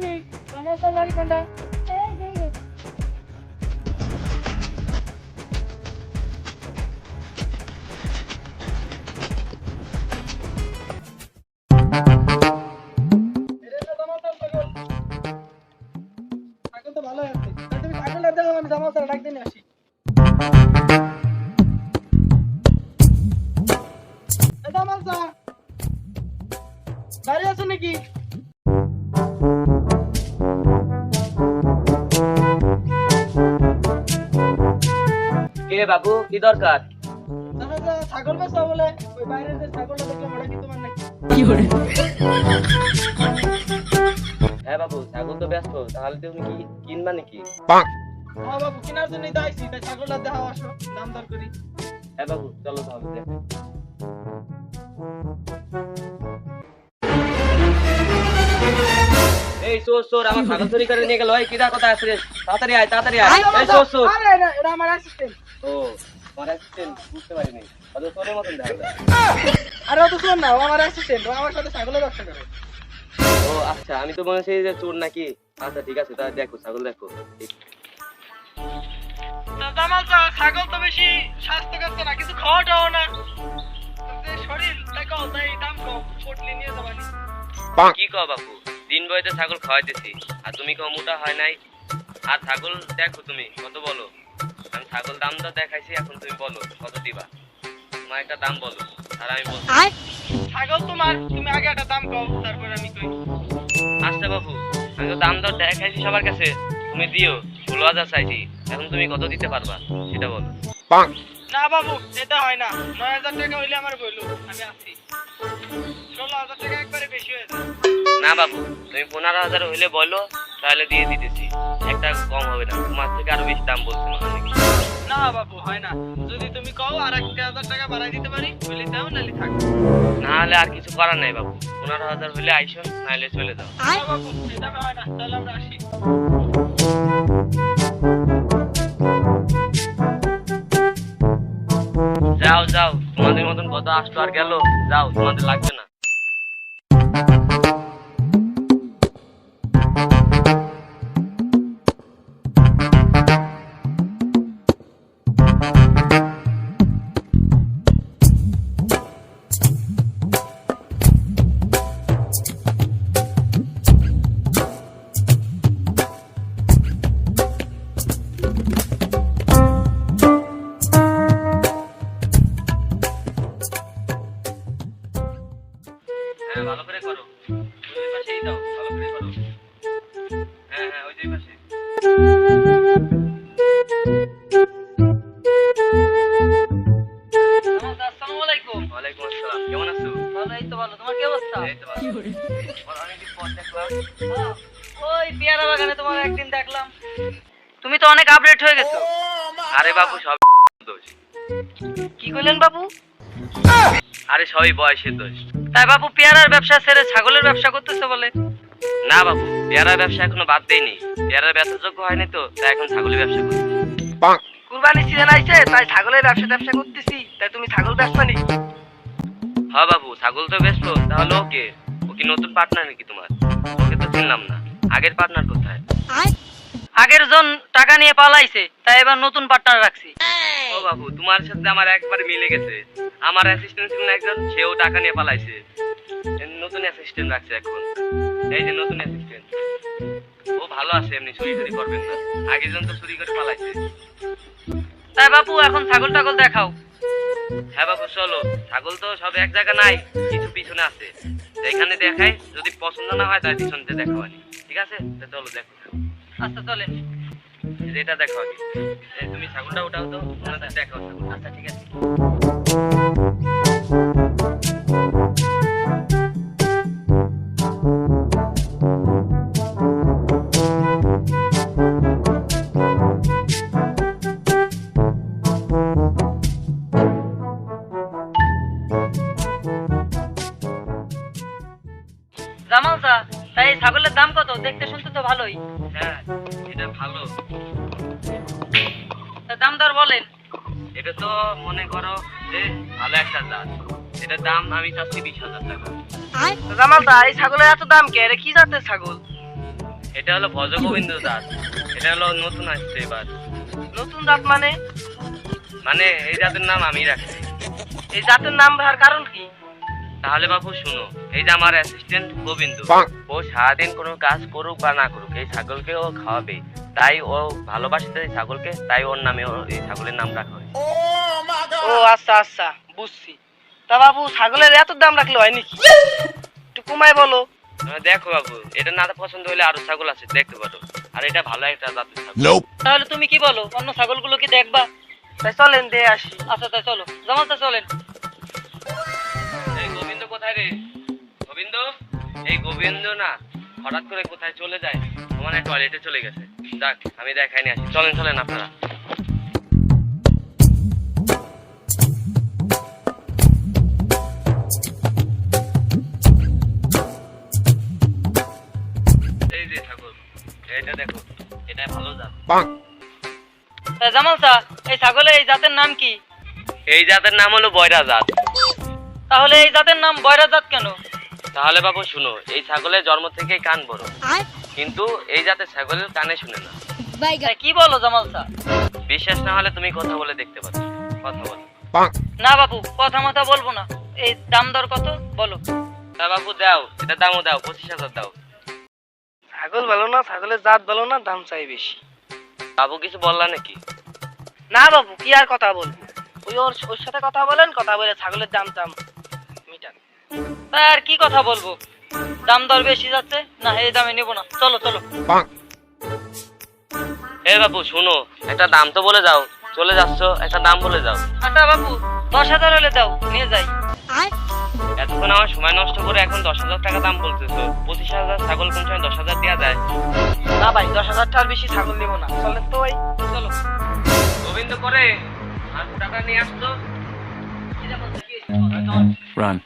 আমি সমস্যা গাড়ি কোনটা? এই যে, এই। যে। ছাগল তো ভালো আছে। তা কে বাবু কি দরকার? ছাগল বেচা বলে। ওই বাইরের যে ছাগলটা দেখলাম ওটা কি তোমার নাকি? হ্যাঁ বাবু ছাগল তো ব্যস্ত তাহলে তুমি কি কিনবা নাকি? হ্যাঁ বাবু কেনার জন্যই তো আইছি তাই ছাগলটা দেখাও আসো দাম দর করি। হ্যাঁ বাবু চলো তাহলে এই চোর চোর আমার ছাগল চুরি করে নিয়ে গেল। এই কিরা কথা আছে তাড়াতাড়ি আয় তাড়াতাড়ি আয়। এই চোর চোর। এটা এটা আমার অ্যাসিস্ট্যান্ট ও অ্যাসিস্ট্যান্ট বুঝতে পারিনি। অত চোরের মতন দেখা। যায় আরে ও তো শোন না আমার অ্যাসিস্ট্যান্ট আমার সাথে ছাগলের ব্যবসা করে। ও আচ্ছা আমি তো মনে হচ্ছে যে চোর নাকি? আচ্ছা ঠিক আছে তাহলে দেখো ছাগল দেখো। তা জামাল ছাগল তো বেশি স্বাস্থ্যকর তো না কিছু খাওয়া না। শরীর দেখো তাই দাম কম পটলি নিয়ে যাবানি কি কও বাবু দিন বইতে ছাগল খাওয়াইতেছি। আর তুমি কও মোটা হয় নাই? আর ছাগল দেখো তুমি কত বলো? আমি ছাগল দাম তো দেখাইছি এখন তুমি বলো কত দিবা? তোমার একটা দাম বলো আর আমি বলছি। ছাগল তোমার তুমি আগে একটা দাম কম তারপর আমি কই। আচ্ছা বাবু আমি তো দাম দর দেখাইছি সবার কাছে তুমি দিও ষোলো হাজার চাইছি এখন তুমি কত দিতে পারবা সেটা বলো। না বাবু এটা হয় না। নয় হাজার টাকা হইলে আমার বইলো আমি আছি। ষোলো হাজার টাকা একবারে বেশি হয়ে যায় না বাবু তুমি পনেরো হাজার হইলে বলো তাহলে দিয়ে দিতেছি। একটা কম হবে না তোমার থেকে আরও বেশি দাম বলছো না বাবু হয় না। যদি তুমি কও আর একটা হাজার টাকা বাড়াই দিতে পারি বলি দাও নালি থাক। না হলে আর কিছু করার নাই বাবু। পনেরো হাজার হইলে আইসো নাহলে চলে যাও। না বাবু এটা হয় না তাহলে আমরা আসি। যাও তোমাদের মতন কত আসলো আর গেল যাও তোমাদের লাগবে না। ওই পাশেই ভালো করে করো হ্যাঁ হ্যাঁ ওই দুই পাশে। আসসালামু আলাইকুম। ওয়ালাইকুম আসসালাম কেমন আছো? ভালো এই তো ভালো। তোমার কি অবস্থা? এই তো ভালো। অনেকদিন পর দেখলাম? ওই পেয়ারা বাগানে তোমার একদিন দেখলাম। তুমি তো অনেক আপডেট হয়ে গেছো। আরে বাবু সব দোষ কি করলেন বাবু? আরে সবই বয়সের দোষ তাই বাবু পেয়ারার ব্যবসা ছেড়ে ছাগলের ব্যবসা করতেছে বলে? না বাবু পেয়ারার ব্যবসা এখনও বাদ দেয়নি পেয়ারার ব্যবসা যোগ্য হয়নি তো তাই এখন ছাগলের ব্যবসা করি। কুরবানি সিজন আইছে তাই ছাগলের ব্যবসা ব্যবসা করতেছি তাই তুমি ছাগল ব্যবসা নি? হ্যাঁ বাবু ছাগল তো ব্যস্ত তাহলে ওকে। ও কি নতুন পার্টনার নাকি তোমার? ওকে তো চিনলাম না। আগের পার্টনার কোথায়? আগের জন টাকা নিয়ে পালাইছে তাই এবার নতুন পার্টনার রাখছি। ও বাবু তোমার সাথে আমার একবার মিলে গেছে। আমার অ্যাসিস্ট্যান্ট ছিল একজন সেও টাকা নিয়ে পালাইছে। নতুন অ্যাসিস্ট্যান্ট রাখছে এখন। এই যে নতুন অ্যাসিস্ট্যান্ট ও ভালো আছে এমনি চুরি চুরি করবেন না। আগের জন তো চুরি করে পালাইছে। তাই বাপু এখন ছাগল টাগল দেখাও। হ্যাঁ বাবু চলো। ছাগল তো সব এক জায়গা নাই কিছু পিছনে আছে। এখানে দেখাই যদি পছন্দ না হয় তাহলে পিছন দিয়ে দেখাবানি ঠিক আছে? চলো দেখো। আচ্ছা চলে। এটা দেখো তুমি ছাগলটা ওটাও তো দেখাও আচ্ছা ঠিক আছে। জামাল স্যার। তাই এই ছাগলের দাম কত? দেখতে শুনতে তো ভালোই। হ্যাঁ এটা ভালো। তা দাম দর বলেন। এটা তো মনে করো যে ভালো একটা জাত এটার দাম আমি চাচ্ছি বিশ হাজার টাকা। জামাল দা এই ছাগলের এত দাম কে? এটা কি জাতের ছাগল? এটা হলো ভজ গোবিন্দ দাস এটা হলো নতুন আসছে এবার। নতুন জাত মানে? মানে এই জাতের নাম আমি রাখছি। এই জাতের নাম রাখার কারণ কি? তাহলে বাবু শুনো এই যে আমার অ্যাসিস্ট্যান্ট গোবিন্দ ও সারাদিন কোনো কাজ করুক বা না করুক এই ছাগলকে ও খাওয়াবে। তাই ও ভালোবাসে এই ছাগলকে তাই ওর নামে এই ছাগলের নাম রাখা হয়। ও আচ্ছা আচ্ছা বুঝছি। তা বাবু ছাগলের এত দাম রাখলে হয় নাকি? একটু কমায় বলো। দেখো বাবু এটা না পছন্দ হলে আরও ছাগল আছে দেখতে পারো। আর এটা ভালো একটা জাতের ছাগল। তাহলে তুমি কি বলো অন্য ছাগলগুলো কি দেখবা? তাই চলেন দিয়ে আসি। আচ্ছা তাই চলো জামাল তা চলেন। কোথায় রে? গোবিন্দ? এই গোবিন্দ না হঠাৎ করে কোথায় চলে যায়? টয়লেটে চলে গেছে। যাক আমি দেখাই নিয়ে আসি। চলেন চলেন আপনারা। এই যে ঠাকুর এটা দেখো এটা ভালো জাত। জামাল এই ছাগলের এই জাতের নাম কি? এই জাতের নাম হলো বয়রা জাত। তাহলে এই জাতের নাম বয়রা জাত কেন? তাহলে বাবু শুনো এই ছাগলের জন্ম থেকেই কান বড়। কিন্তু এই জাতের ছাগলের কানে শুনে না। কি বলো জামাল তা বিশ্বাস না হলে তুমি কথা বলে দেখতে পাচ্ছ কথা বলো। না বাবু কথা মতো বলব না। এই দাম দর কত? বলো। তা বাবু দাও এটা দামও দাও পঁচিশ হাজার দাও। ছাগল ভালো না ছাগলের জাত ভালো না দাম চাই বেশি। বাবু কিছু বললা নাকি? না বাবু কি আর কথা বলব? ওই ওর ওর সাথে কথা বলেন কথা বলে ছাগলের দাম দাম। আর কি কথা বলব? দাম দর বেশি যাচ্ছে? না এই দামে নেব না। চলো চলো। এ বাবু শুনো একটা দাম তো বলে যাও চলে যাচ্ছ একটা দাম বলে যাও আচ্ছা বাবু দশ হাজার হলে দাও নিয়ে যাই। এতক্ষণ আমার সময় নষ্ট করে এখন দশ হাজার টাকা দাম বলতেছো। পঁচিশ হাজার ছাগল কোন সময় দশ হাজার দেওয়া যায়। না ভাই দশ হাজার টাকার বেশি ছাগল নেব না। চলেন তো ভাই চলো। গোবিন্দ করে আর টাকা নিয়ে আসতো। Run.